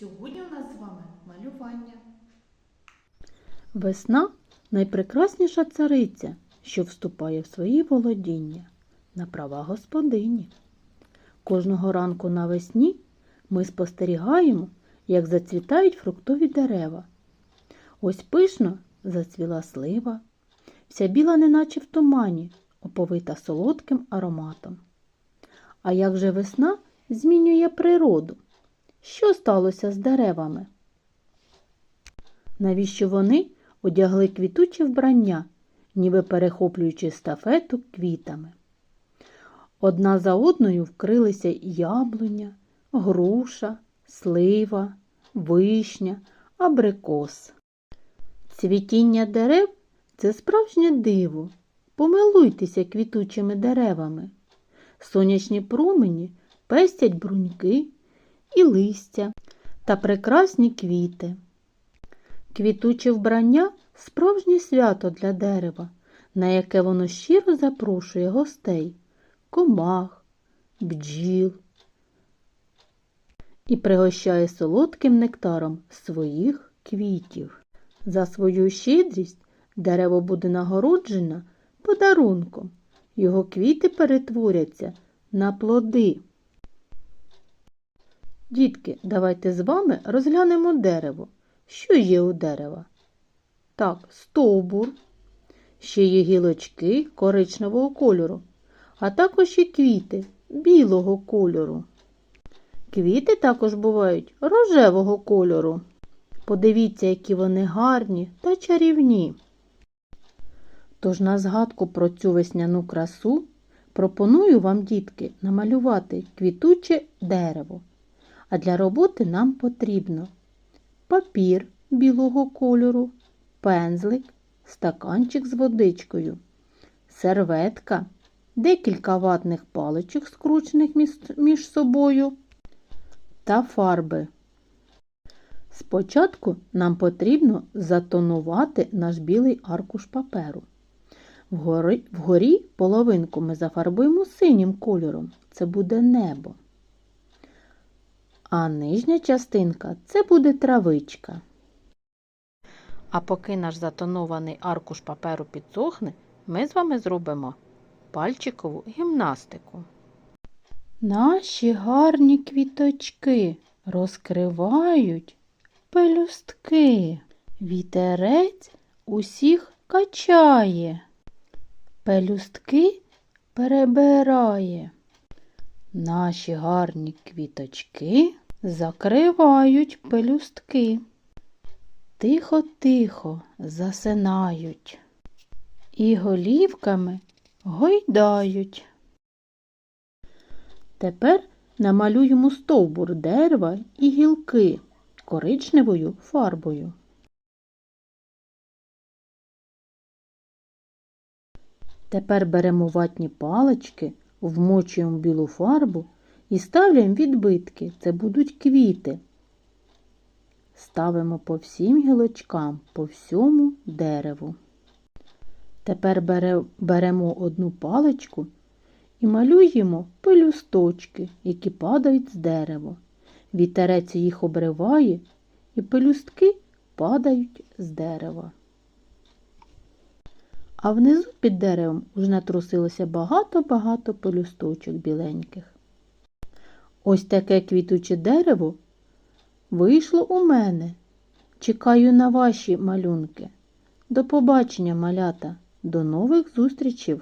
Сьогодні у нас з вами малювання. Весна найпрекрасніша цариця, що вступає в свої володіння на права господині. Кожного ранку навесні ми спостерігаємо, як зацвітають фруктові дерева. Ось пишно зацвіла слива, вся біла, неначе в тумані, оповита солодким ароматом. А як же весна змінює природу? Що сталося з деревами? Навіщо вони одягли квітуче вбрання, ніби перехоплюючи стафету квітами? Одна за одною вкрилися яблуня, груша, слива, вишня, абрикос. Цвітіння дерев це справжнє диво. Помилуйтеся квітучими деревами. Сонячні промені пестять бруньки і листя та прекрасні квіти. Квітуче вбрання справжнє свято для дерева, на яке воно щиро запрошує гостей, комах, бджіл і пригощає солодким нектаром своїх квітів. За свою щедрість дерево буде нагороджено подарунком. Його квіти перетворяться на плоди. Дітки, давайте з вами розглянемо дерево. Що є у дерева? Так, стовбур, ще є гілочки коричневого кольору, а також і квіти білого кольору. Квіти також бувають рожевого кольору. Подивіться, які вони гарні та чарівні. Тож на згадку про цю весняну красу пропоную вам, дітки, намалювати квітуче дерево. А для роботи нам потрібно папір білого кольору, пензлик, стаканчик з водичкою, серветка, декілька ватних паличок, скручених між собою, та фарби. Спочатку нам потрібно затонувати наш білий аркуш паперу. Вгорі, вгорі половинку ми зафарбуємо синім кольором. Це буде небо. А нижня частинка це буде травичка. А поки наш затонований аркуш паперу підсохне, ми з вами зробимо пальчикову гімнастику. Наші гарні квіточки розкривають пелюстки. Вітерець усіх качає, пелюстки перебирає. Наші гарні квіточки закривають пелюстки. Тихо-тихо засинають і голівками гойдають. Тепер намалюємо стовбур дерева і гілки коричневою фарбою. Тепер беремо ватні палички, вмочуємо білу фарбу і ставляємо відбитки. Це будуть квіти. Ставимо по всім гілочкам, по всьому дереву. Тепер бере- беремо одну паличку і малюємо пелюсточки, які падають з дерева. Вітерець їх обриває, і пелюстки падають з дерева. А внизу під деревом уже натрусилося багато-багато пелюсточок біленьких. Ось таке квітуче дерево вийшло у мене. Чекаю на ваші малюнки. До побачення, малята, до нових зустрічей!